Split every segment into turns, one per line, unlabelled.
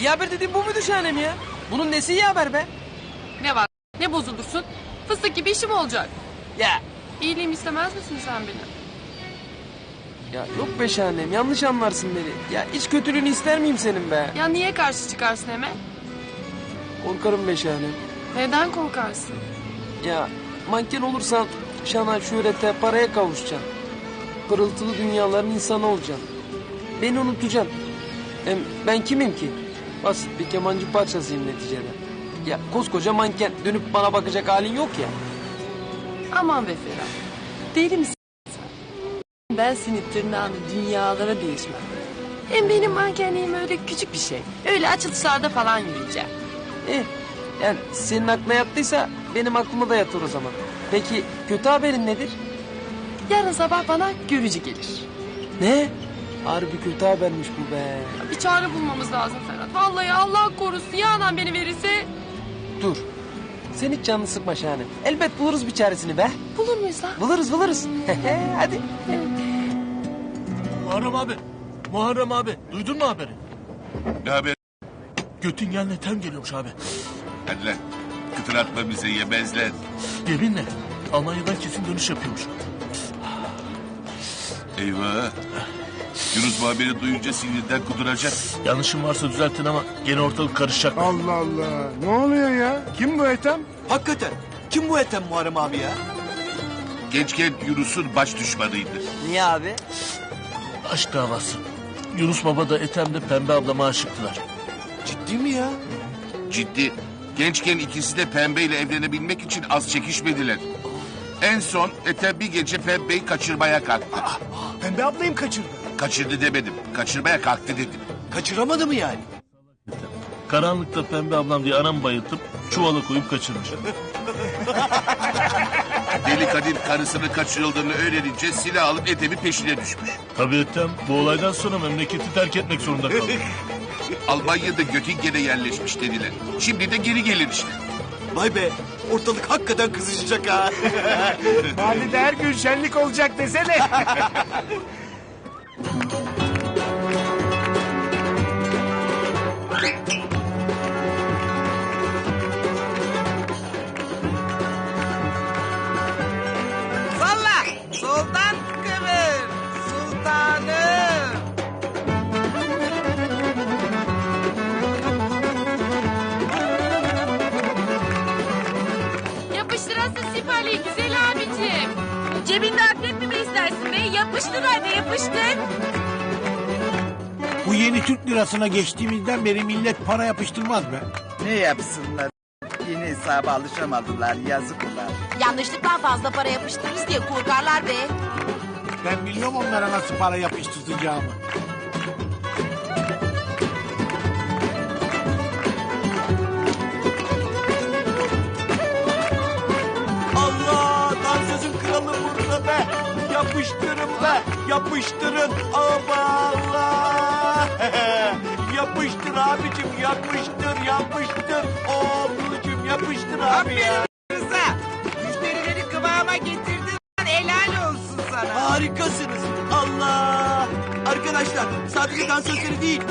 İyi haber dediğin bu muydu şahanem ya? Bunun nesi iyi haber be?
Ne var? Ne bozulursun? Fıstık gibi işim olacak.
Ya.
İyiliğimi istemez misin sen benim?
Ya yok be şahanem yanlış anlarsın beni. Ya hiç kötülüğünü ister miyim senin be?
Ya niye karşı çıkarsın hemen?
Korkarım be şahanem.
Neden korkarsın?
Ya manken olursan şana şöhrete paraya kavuşacaksın. Pırıltılı dünyaların insanı olacaksın. Beni unutacaksın. Hem ben kimim ki? Basit bir kemancı parçasıyım neticede. Ya koskoca manken dönüp bana bakacak halin yok ya.
Aman be Ferhat. Deli misin sen? Ben senin tırnağını dünyalara değişmem. Hem benim mankenliğim öyle küçük bir şey. Öyle açılışlarda falan yürüyeceğim.
Eh, yani senin aklına yattıysa benim aklıma da yatır o zaman. Peki kötü haberin nedir?
Yarın sabah bana görücü gelir.
Ne? Harbi kötü habermiş bu be.
Bir çare bulmamız lazım Ferhat. Vallahi Allah korusun ya anam beni verirse
Dur. Sen hiç canını sıkma şahane. Elbet buluruz bir çaresini be.
bulur muyuz lan?
Buluruz buluruz. Hadi.
Muharrem abi. Muharrem abi. Duydun mu haberi?
Ne haber?
Göttingen'le tem geliyormuş abi.
Hadi lan. Kıtır atma bize yemezler.
Yeminle. Almanya'dan kesin dönüş yapıyormuş.
Eyvah. Yunus bu haberi duyunca sinirden kuduracak.
Yanlışım varsa düzeltin ama gene ortalık karışacak.
Allah Allah. Ne oluyor ya? Kim bu Ethem?
Hakikaten. Kim bu Ethem Muharrem abi ya?
Gençken Yunus'un baş düşmanıydı.
Niye abi?
Aşk davası. Yunus Baba da Ethem de Pembe ablama aşıktılar.
Ciddi mi ya?
Ciddi. Gençken ikisi de pembeyle evlenebilmek için az çekişmediler. En son Ethem bir gece pembeyi kaçırmaya kalktı.
Pembe ablayım kaçırdı.
Kaçırdı demedim. Kaçırmaya kalktı dedim.
Kaçıramadı mı yani?
Karanlıkta Pembe ablam diye anam bayıltıp çuvala koyup kaçırmış.
Deli Kadir karısının kaçırıldığını öğrenince silah alıp Ethem'in peşine düşmüş.
Tabii Ethem bu olaydan sonra memleketi terk etmek zorunda kaldı.
Almanya'da Göttingen'e yerleşmiş dediler. Şimdi de geri gelir işte.
Vay be. Ortalık hakikaten kızışacak ha.
Mahallede her gün şenlik olacak desene.
Salla. Soldan kıvır. Sultanım.
Yapıştırasın siperliği güzel abicim.
Cebinde akrep mi istersin be? Yapıştır hadi yapıştır.
Bu yeni Türk lirasına geçtiğimizden beri millet para yapıştırmaz be.
Ne yapsınlar? Yeni hesaba alışamadılar. Yazık ulan.
Yanlışlıkla fazla para yapıştırırız diye korkarlar be.
Ben biliyorum onlara nasıl para yapıştıracağımı.
Yapıştırın be. Yapıştırın. Aba Allah! yapıştır abicim yapıştır yapıştır. Ablacım yapıştır abi ya.
Rıza. Müşterileri kıvama getirdin. lan, Helal olsun sana.
Harikasınız. Allah! Arkadaşlar sadece dansözleri değil.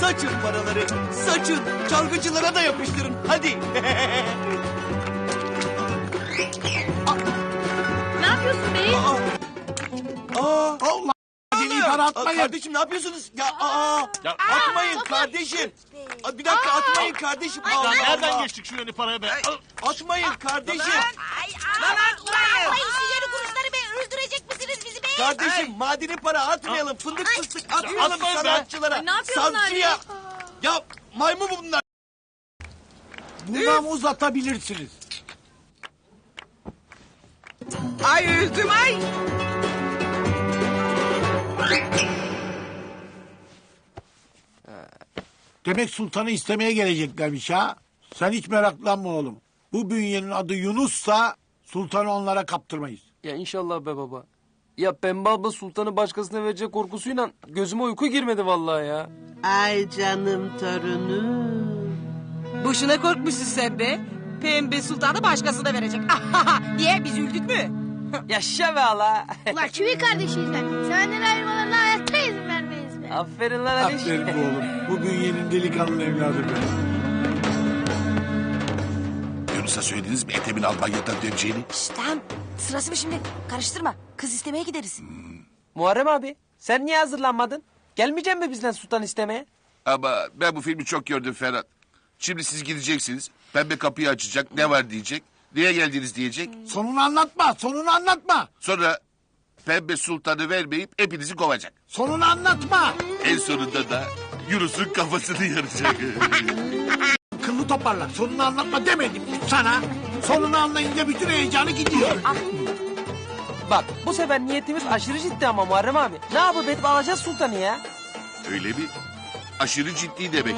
Saçın paraları. Saçın. Çalgıcılara da yapıştırın. Hadi.
Ne yapıyorsun be?
Aa, aa,
Allah deli para
aa,
atmayın.
kardeşim ne yapıyorsunuz? Ya aa, atmayın kardeşim. Aa, Bir dakika atmayın kardeşim. Allah
Nereden
Allah.
geçtik şu yeni paraya be? Al.
Atmayın kardeşim.
Lan atmayın.
Ay işleri kuruşları be. Öldürecek misiniz bizi be?
Kardeşim madeni para atmayalım. Fındık fıstık atmayalım
atmayın be.
sanatçılara.
Ay, ne yapıyor bunlar
Sazcıya.
ya?
Ya maymun bunlar.
Buradan uzatabilirsiniz.
Ay öldüm ay.
Demek sultanı istemeye geleceklermiş ha. Sen hiç meraklanma oğlum. Bu bünyenin adı Yunus'sa sultanı onlara kaptırmayız.
Ya inşallah be baba. Ya Pembe abla sultanı başkasına verecek korkusuyla gözüme uyku girmedi vallahi ya.
Ay canım torunum.
Boşuna korkmuşsun sen be. Pembe sultanı başkasına verecek. Niye biz üldük mü?
Yaşa be hala.
Ulan kimin kardeşiyiz be? Senden ayrılmalarına hayatta izin vermeyiz be.
Aferin lan Aliş.
Aferin bu oğlum. Bu bünyenin delikanlı evladı be.
Yunus'a söylediniz mi Ethem'in Almanya'dan döneceğini?
Tamam. Sırası mı şimdi? Karıştırma. Kız istemeye gideriz.
Muharrem abi sen niye hazırlanmadın? Gelmeyecek mi bizden sultan istemeye?
Ama ben bu filmi çok gördüm Ferhat. Şimdi siz gideceksiniz. Pembe kapıyı açacak. Ne var diyecek. Niye geldiniz diyecek.
Sonunu anlatma, sonunu anlatma.
Sonra Pembe Sultan'ı vermeyip hepinizi kovacak.
Sonunu anlatma.
En sonunda da Yunus'un kafasını yaracak.
Kıllı toparlak, sonunu anlatma demedim mi sana. Sonunu anlayınca bütün heyecanı gidiyor.
Bak bu sefer niyetimiz aşırı ciddi ama Muharrem abi. Ne yapıp edip alacağız sultanı ya?
Öyle mi? Aşırı ciddi demek.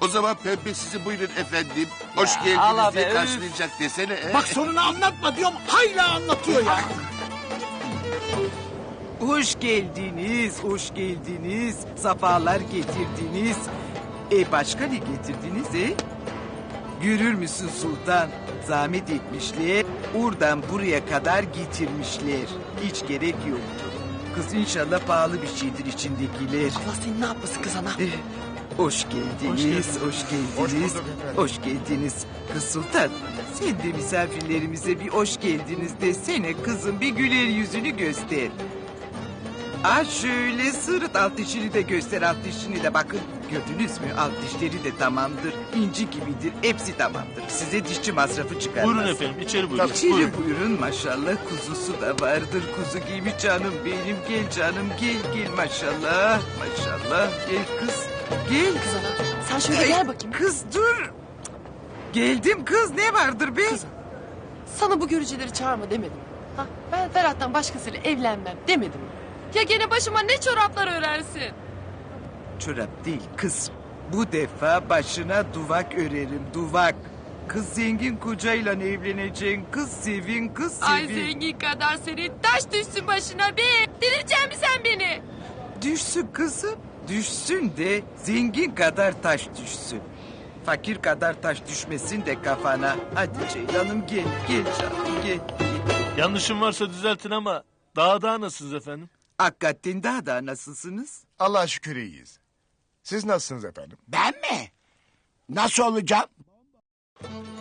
O zaman Pembe sizi buyurun efendim. Hoş
Ya,
geldiniz
Allah
diye
be,
karşılayacak desene. he?
Bak sonunu anlatma diyorum, hala anlatıyor ya.
Hoş geldiniz, hoş geldiniz. Safalar getirdiniz. E başka ne getirdiniz e? Görür müsün sultan? Zahmet etmişler. Oradan buraya kadar getirmişler. Hiç gerek yoktu. Kız inşallah pahalı bir şeydir içindekiler.
Allah seni ne yapmasın kız ana.
Eh, Hoş geldiniz, hoş geldiniz. Hoş, geldiniz. Kız Sultan, sen de misafirlerimize bir hoş geldiniz desene kızım bir güler yüzünü göster. Ah şöyle sırıt alt dişini de göster alt dişini de bakın. Gördünüz mü alt dişleri de tamamdır. İnci gibidir hepsi tamamdır. Size dişçi masrafı çıkarmaz.
Buyurun efendim içeri buyurun.
İçeri
Buyurun.
buyurun maşallah kuzusu da vardır kuzu gibi canım benim gel canım gel gel maşallah maşallah gel kız gel
Kız ana sen şöyle
Ay,
gel bakayım.
Kız dur geldim kız ne vardır be
Sana bu görücüleri çağırma demedim. Ha, ben Ferhat'tan başkasıyla evlenmem demedim. mi? Ya gene başıma ne çoraplar örersin.
çorap değil kız bu defa başına duvak örerim duvak kız zengin kocayla evleneceksin kız sevin kız sevin
Ay zengin kadar senin taş düşsün başına be. Delireceksin mi sen beni?
Düşsün kızım. Düşsün de zengin kadar taş düşsün. Fakir kadar taş düşmesin de kafana. Hadi Ceylan'ım gel, gel canım gel. gel.
Yanlışım varsa düzeltin ama daha daha nasılsınız efendim?
Hakikaten daha da nasılsınız?
Allah'a şükür iyiyiz. Siz nasılsınız efendim?
Ben mi? Nasıl olacağım?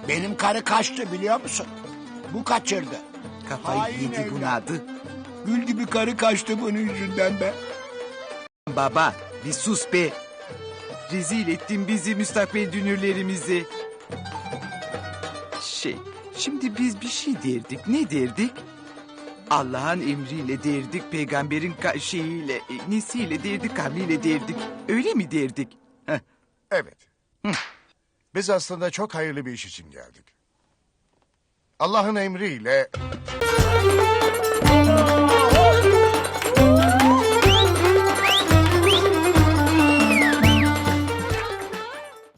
Benim karı kaçtı biliyor musun? Bu kaçırdı.
Kafayı
Hain
yedi
evlat.
bunadı.
Gül gibi karı kaçtı bunun yüzünden be.
Baba bir sus be. Rezil ettin bizi müstakbel dünürlerimizi. Şey, şimdi biz bir şey derdik. Ne derdik? Allah'ın emriyle derdik, peygamberin ka- şeyiyle, e, nesiyle derdik, kavliyle derdik. Öyle mi derdik? Heh.
Evet. Biz aslında çok hayırlı bir iş için geldik. Allah'ın emriyle